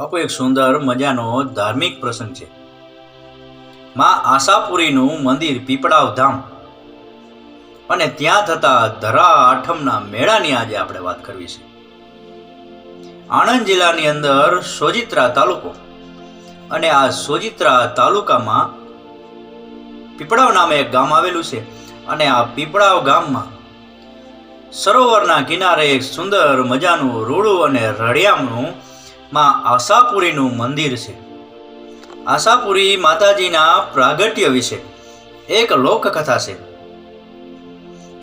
બાપુ, એક સુંદર, મજાનો, ધાર્મિક પ્રસંગ છે. માં આશાપુરીનું મંદિર પીપળાવ ધામ. અને ત્યાં થતા ધરા આઠમના મેળાની આજે આપણે વાત કરવી છે. આણંદ જિલ્લાની અંદર સોજિત્રા તાલુકો. અને આ સોજિત્રા તાલુકામાં પીપળાવ નામે એક ગામ આવેલું છે. અને આ પીપળાવ ગામમાં સરોવરના કિનારે એક સુંદર, મજાનું રૂડું અને રળિયામનું માં આશાપુરીનું મંદિર છે. આશાપુરી માતાજીના પ્રાગટ્ય વિશે એક લોકકથા છે.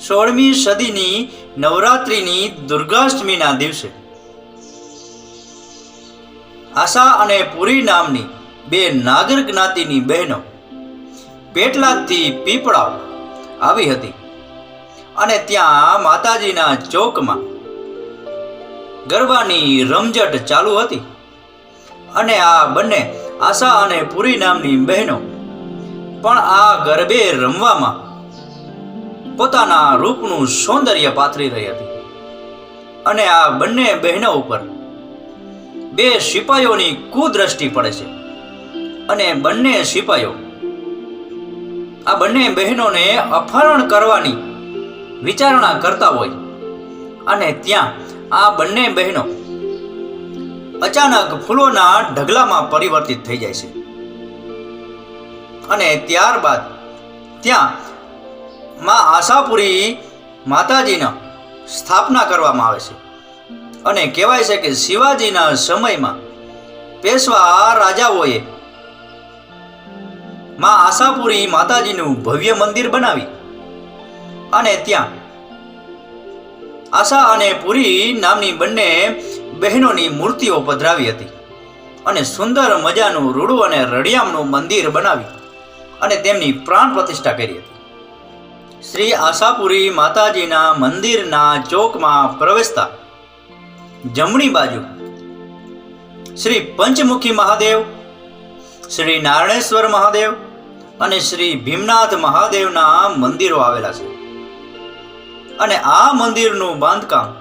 સોળમી સદીની નવરાત્રિની દુર્ગાષ્ટમીના દિવસે આશા અને પુરી નામની બે નાગર જ્ઞાતિની બહેનો પેટલાદથી પીપળાવ આવી હતી અને ત્યાં માતાજીના ચોકમાં ગરબાની રમઝટ ચાલુ હતી. અને આ બંને આશા અને પુરી નામની બહેનો. પણ આ ગરબે રમવામાં પોતાના રૂપનું સૌંદર્ય પાથરી રહી હતી. અને આ બંને બહેનો ઉપર બે સિપાઈઓની કુદ્રષ્ટિ પડે છે. અને બંને સિપાઈઓ આ બંને બહેનોને અપહરણ કરવાની વિચારણા કરતા હોય. અને ત્યાં આ બંને બહેનો અચાનક ફૂલોના ઢગલામાં પરિવર્તિત થઈ જાય છે. અને ત્યારબાદ ત્યાં માં આશાપુરી માતાજીના સ્થાપના કરવામાં આવે છે. અને કહેવાય છે કે શિવાજીના સમયમાં પેશવા રાજાઓએ માં આશાપુરી માતાજીનું ભવ્ય મંદિર બનાવી અને ત્યાં આશા અને પુરી નામની બંને બહેનોની મૂર્તિઓ પધરાવી હતી અને સુંદર મજાનું રૂડું અને રળિયામનું મંદિર બનાવી અને તેમની પ્રાણ પ્રતિષ્ઠા કરી હતી. શ્રી આશાપુરી માતાજીના મંદિરના ચોકમાં પ્રવેશતા જમણી બાજુ શ્રી પંચમુખી મહાદેવ, શ્રી નારણેશ્વર મહાદેવ અને શ્રી ભીમનાથ મહાદેવના મંદિરો આવેલા છે. અને આ મંદિરનું બાંધકામ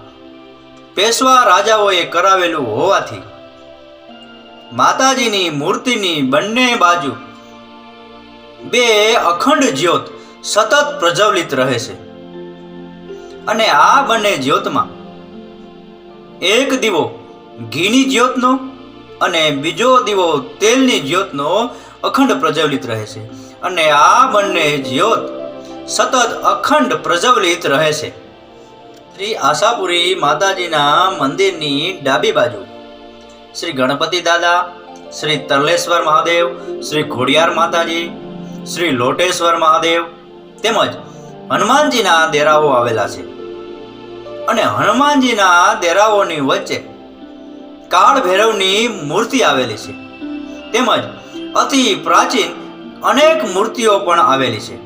પેશવા રાજાઓએ કરાવેલું હોવાથી માતાજીની મૂર્તિની બંને બાજુ બે અખંડ જ્યોત સતત પ્રજ્વલિત રહે છે. અને આ બંને જ્યોતમાં એક દીવો ઘીની જ્યોતનો અને બીજો દીવો તેલની જ્યોતનો અખંડ પ્રજ્વલિત રહે છે. અને આ બંને જ્યોત સતત અખંડ પ્રજ્વલિત રહે છે. શ્રી આશાપુરી માતાજીના મંદિરની ડાબી બાજુ. શ્રી ગણપતિ દાદા, શ્રી તરલેશ્વર મહાદેવ, શ્રી ઘોડિયાર માતાજી, શ્રી લોટેશ્વર મહાદેવ તેમજ હનુમાનજીના દેરાઓ આવેલા છે. અને હનુમાનજીના દેરાઓની વચ્ચે કાળ ભૈરવની મૂર્તિ આવેલી છે. તેમજ અતિ પ્રાચીન અનેક મૂર્તિઓ પણ આવેલી છે.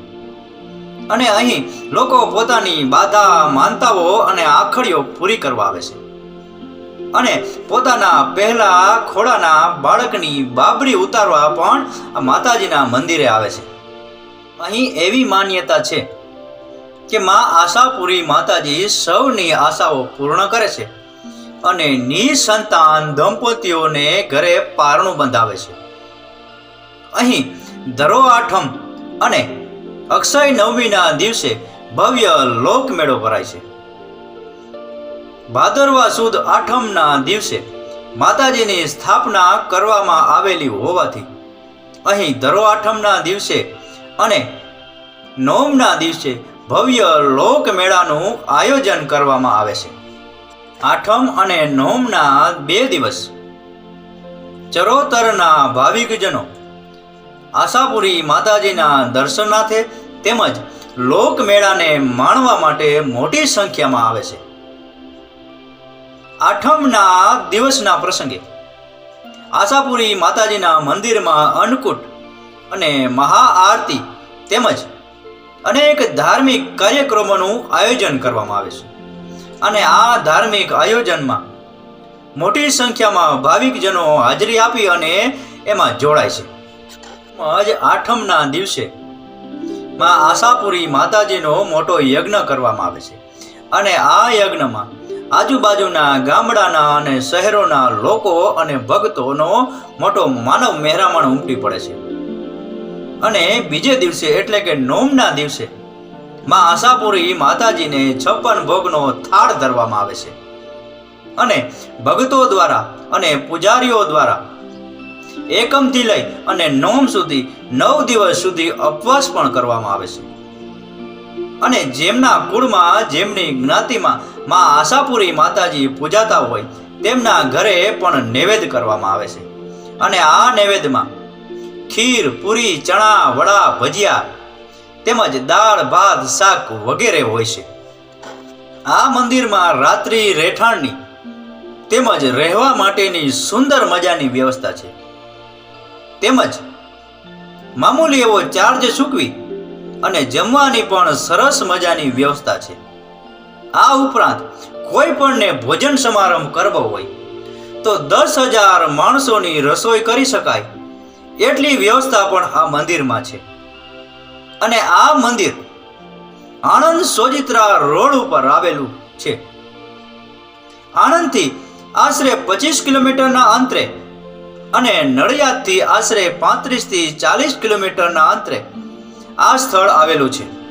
અને અહીં લોકો પોતાની બાધા માનતાઓ અને આખડીઓ પૂરી કરવા આવે છે. અને પોતાના પહેલા ખોડાના બાળકની બાબરી ઉતારવા પણ માતાજીના મંદિરે આવે છે. અહીં એવી માન્યતા છે કે માં આશાપુરી માતાજી સૌની આશાઓ પૂર્ણ કરે છે અને નિસંતાન દંપતીઓને ઘરે પારણું બંધાવે છે. અહીં ધરો આઠમ અને અક્ષય નવમીના દિવસે ભવ્ય લોકમેળો ભરાય છે. ભાદરવા સુદ આઠમના દિવસે માતાજીની સ્થાપના કરવામાં આવેલી હોવાથી અહીં ધરો આઠમના દિવસે અને નોમના દિવસે ભવ્ય લોકમેળાનું આયોજન કરવામાં આવે છે. આઠમ અને નોમના બે દિવસ. ચરોતરના ભાવિકજનો આશાપુરી માતાજીના દર્શનાર્થે તેમજ લોકમેળાને માણવા માટે મોટી સંખ્યામાં આવે છે. આઠમના દિવસના પ્રસંગે આશાપુરી માતાજીના મંદિરમાં અન્નકૂટ અને મહાઆરતી તેમજ અનેક ધાર્મિક કાર્યક્રમોનું આયોજન કરવામાં આવે છે. અને આ ધાર્મિક આયોજનમાં મોટી સંખ્યામાં ભાવિકજનો હાજરી આપી અને એમાં જોડાય છે. આજ આઠમના દિવસે માં આશાપુરી માતાજીનો મોટો યજ્ઞ કરવામાં આવે છે. અને આ યજ્ઞમાં આજુબાજુના ગામડાના અને શહેરોના લોકો અને ભક્તોનો મોટો માનવ મહેરામણ ઉમટી પડે છે. અને બીજે દિવસે એટલે કે નોમના દિવસે માં આશાપુરી માતાજીને છપ્પન ભોગનો થાળ ધરવામાં આવે છે. અને ભક્તો દ્વારા અને પૂજારીઓ દ્વારા એકમથી લઈ અને નોમ સુધી, નવ દિવસ સુધી ઉપવાસ પણ કરવામાં આવે છે. અને જેમના કુળમાં, જેમની જ્ઞાતિમાં માં આશાપુરી માતાજી પૂજાતા હોય, તેમના ઘરે પણ નૈવેદ્ય કરવામાં આવે છે. અને આ નૈવેદ્યમાં ખીર, પૂરી, ચણા, વડા, ભજીયા તેમજ દાળ, ભાત, શાક વગેરે હોય છે. આ મંદિરમાં રાત્રિ રહેઠાણની તેમજ રહેવા માટેની સુંદર મજાની વ્યવસ્થા છે. તેમજ મામૂલી એવો ચાર્જ ચૂકવી અને જમવાની પણ સરસ મજાની વ્યવસ્થા છે. આ ઉપરાંત કોઈ પણને ભોજન સમારંભ કરવો હોય, તો દસ હજાર માણસોની રસોઈ કરી શકાય એટલી વ્યવસ્થા પણ આ મંદિરમાં છે. અને આ મંદિર આણંદ સોજિત્રા રોડ ઉપર આવેલું છે. આણંદથી આશરે પચીસ કિલોમીટરના અંતરે અને નડિયાદથી આશરે પાંત્રીસથી ચાલીસ કિલોમીટરના અંતરે આ સ્થળ આવેલું છે.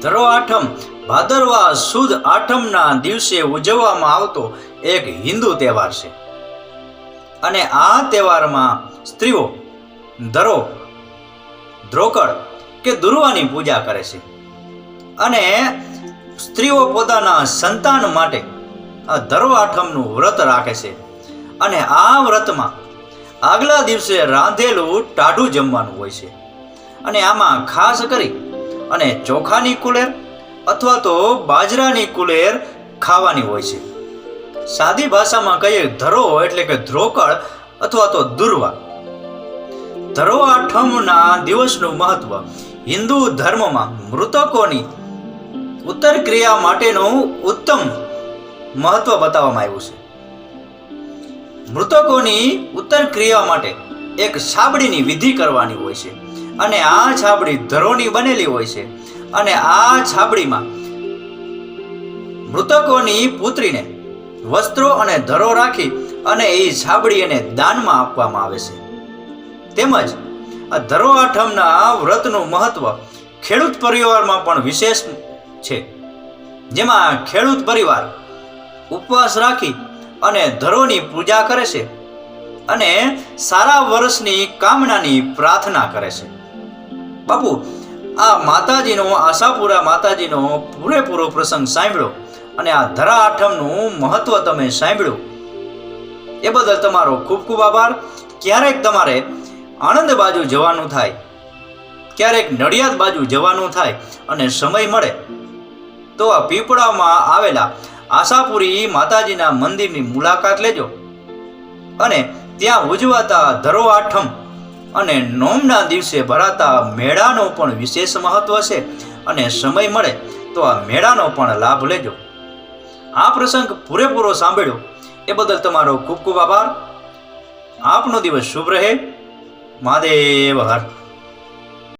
ધરો આઠમ, ભાદરવા સુદ આઠમના દિવસે ઉજવવામાં આવતો એક હિન્દુ તહેવાર છે. અને આ તહેવારમાં સ્ત્રીઓ ધરો ધ્રોકડ કે દુર્વાની પૂજા કરે છે. અને સ્ત્રીઓ પોતાના સંતાન માટે આ ધરો આઠમનું વ્રત રાખે છે. અને આ વ્રતમાં આગલા દિવસે રાંધેલું ટાઢું જમવાનું હોય છે. અને આમાં ખાસ કરી અને ચોખાની કુલેર અથવા તો બાજરાની કુલેર ખાવાની હોય છે. સાદી ભાષામાં કહીએ ધરો એટલે કે ધ્રોકળ અથવા તો દુર્વા ધરો આઠમના દિવસનું મહત્વ હિન્દુ ધર્મમાં મૃતકોની ઉત્તર ક્રિયા માટેનું ઉત્તમ મહત્વ બતાવવામાં આવ્યું છે. મૃતકોની ઉત્તર ક્રિયા માટે એક છાબડીની વિધિ કરવાની હોય છે અને આ છાબડી ધરોની બનેલી હોય છે અને આ છાબડીમાં મૃતકોની પુત્રીને વસ્ત્રો અને ધરો રાખી અને એ છાબડી એને દાનમાં આપવામાં આવે છે. તેમજ આ ધરો આઠમના વ્રતનું મહત્વ ખેડૂત પરિવારમાં પણ વિશેષ છે. જેમાં ખેડૂત પરિવાર ઉપવાસ રાખી અને ધરોની પૂજા કરે છે અને સારા વર્ષની કામનાની પ્રાર્થના કરે છે. બાપુ, આ માતાજીનો, આશાપુરા માતાજીનો પૂરેપૂરો પ્રસંગ સાંભળ્યો અને આ ધરા આઠમનું મહત્વ તમે સાંભળ્યું એ બદલ તમારો ખૂબ ખૂબ આભાર. ક્યારેક તમારે આણંદ બાજુ જવાનું થાય, ક્યારેક નડિયાદ બાજુ જવાનું થાય અને સમય મળે. તો આ પીપળામાં આવેલા આશાપુરી માતાજીના મંદિરની મુલાકાત લેજો. અને ત્યાં ઉજવાતા ધરો આઠમ અને નોમના દિવસે ભરાતા મેળાનો પણ વિશેષ મહત્વ છે અને સમય મળે તો આ મેળાનો પણ લાભ લેજો. આ પ્રસંગ પૂરેપૂરો સાંભળ્યો. એ બદલ તમારો ખૂબ ખૂબ આભાર. આપનો દિવસ શુભ રહે. મહાદેવ હર.